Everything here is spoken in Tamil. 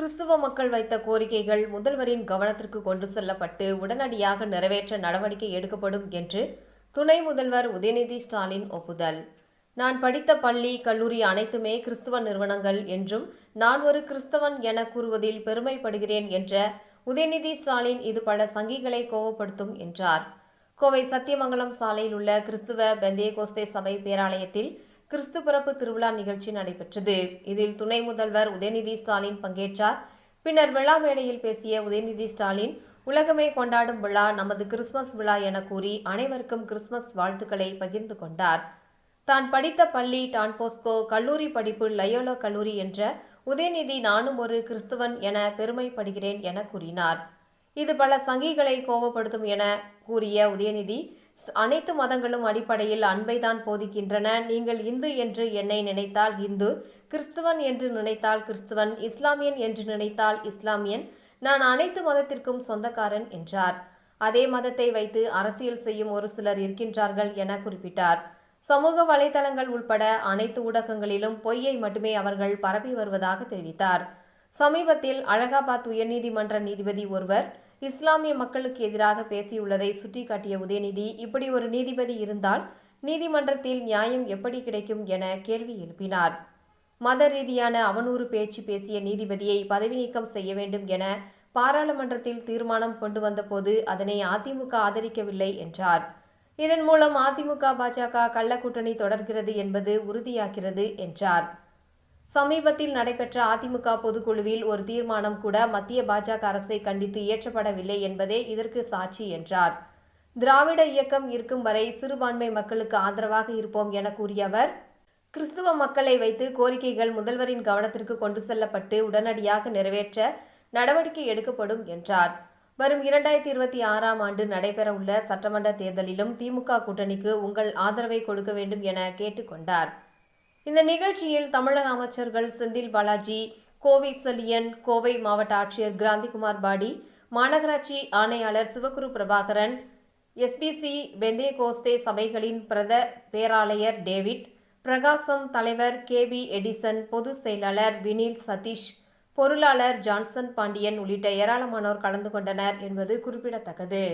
கிறிஸ்துவ மக்கள் வைத்த கோரிக்கைகள் முதல்வரின் கவனத்திற்கு கொண்டு செல்லப்பட்டு உடனடியாக நிறைவேற்ற நடவடிக்கை எடுக்கப்படும் என்று துணை முதல்வர் உதயநிதி ஸ்டாலின் ஒப்புதல். நான் படித்த பள்ளி கல்லூரி அனைத்துமே கிறிஸ்துவ நிறுவனங்கள் என்றும் நான் ஒரு கிறிஸ்தவன் என கூறுவதில் பெருமைப்படுகிறேன் என்ற உதயநிதி ஸ்டாலின் இது பல சங்கிகளை கோபப்படுத்தும் என்றார். கோவை சத்தியமங்கலம் சாலையில் உள்ள கிறிஸ்துவ பெந்தேகோஸ்தே சபை பேராலயத்தில் கிறிஸ்து பிறப்பு திருவிழா நிகழ்ச்சி நடைபெற்றது. இதில் துணை முதல்வர் உதயநிதி ஸ்டாலின் பங்கேற்றார். பின்னர் விழா மேடையில் பேசிய உதயநிதி ஸ்டாலின் உலகமே கொண்டாடும் விழா நமது கிறிஸ்துமஸ் விழா என கூறி அனைவருக்கும் கிறிஸ்துமஸ் வாழ்த்துக்களை பகிர்ந்து கொண்டார். தான் படித்த பள்ளி டான்போஸ்கோ கல்லூரி படிப்பு லயோலோ கல்லூரி என்ற உதயநிதி நானும் ஒரு கிறிஸ்துவன் என பெருமைப்படுகிறேன் என கூறினார். இது பல சங்கிகளை கோபப்படுத்தும் என கூறிய உதயநிதி அனைத்து மதங்களும் அடிப்படையில் அன்பைதான் போதிக்கின்றன. நீங்கள் இந்து என்று என்னை நினைத்தால் இந்து கிறிஸ்துவன் என்று நினைத்தால் கிறிஸ்துவன் இஸ்லாமியன் என்று நினைத்தால் இஸ்லாமியன் நான் அனைத்து மதத்திற்கும் சொந்தக்காரன் என்றார். அதே மதத்தை வைத்து அரசியல் செய்யும் ஒரு சிலர் இருக்கின்றார்கள் என குறிப்பிட்டார். சமூக வலைதளங்கள் உள்பட அனைத்து ஊடகங்களிலும் பொய்யை மட்டுமே அவர்கள் பரப்பி வருவதாக தெரிவித்தார். சமீபத்தில் அலகாபாத் உயர்நீதிமன்ற நீதிபதி ஒருவர் இஸ்லாமிய மக்களுக்கு எதிராக பேசியுள்ளதை சுட்டிக்காட்டிய உதயநிதி இப்படி ஒரு நீதிபதி இருந்தால் நீதிமன்றத்தில் நியாயம் எப்படி கிடைக்கும் என கேள்வி எழுப்பினார். மத ரீதியான அவனூறு பேச்சு பேசிய நீதிபதியை பதவி நீக்கம் செய்ய வேண்டும் என பாராளுமன்றத்தில் தீர்மானம் கொண்டு வந்தபோது அதனை அதிமுக ஆதரிக்கவில்லை என்றார். இதன் மூலம் அதிமுக பாஜக கள்ளக்கூட்டணி தொடர்கிறது என்பது உறுதியாகிறது என்றார். சமீபத்தில் நடைபெற்ற அதிமுக பொதுக்குழுவில் ஒரு தீர்மானம் கூட மத்திய பாஜக அரசை கண்டித்து இயற்றப்படவில்லை என்பதே இதற்கு சாட்சி என்றார். திராவிட இயக்கம் இருக்கும் வரை சிறுபான்மை மக்களுக்கு ஆதரவாக இருப்போம் என கூறிய அவர் கிறிஸ்துவ மக்களை வைத்து கோரிக்கைகள் முதல்வரின் கவனத்திற்கு கொண்டு செல்லப்பட்டு உடனடியாக நிறைவேற்ற நடவடிக்கை எடுக்கப்படும் என்றார். வரும் இரண்டாயிரத்தி இருபத்தி ஆறாம் ஆண்டு நடைபெறவுள்ள சட்டமன்ற தேர்தலிலும் திமுக கூட்டணிக்கு உங்கள் ஆதரவை கொடுக்க வேண்டும் என கேட்டுக்கொண்டார். இந்த நிகழ்ச்சியில் தமிழக அமைச்சர்கள் செந்தில் பாலாஜி கோவை சலியன் கோவை மாவட்ட ஆட்சியர் கிராந்திகுமார் பாடி மாநகராட்சி ஆணையாளர் Sivaguru Prabhakaran SPC Pentecost சபைகளின் பிரத பேராலயர் டேவிட் பிரகாசம் தலைவர் கே பி எடிசன் பொதுச் செயலாளர் வினில் சதீஷ் பொருளாளர் ஜான்சன் பாண்டியன் உள்ளிட்ட ஏராளமானோர் கலந்து கொண்டனர் என்பது குறிப்பிடத்தக்கது.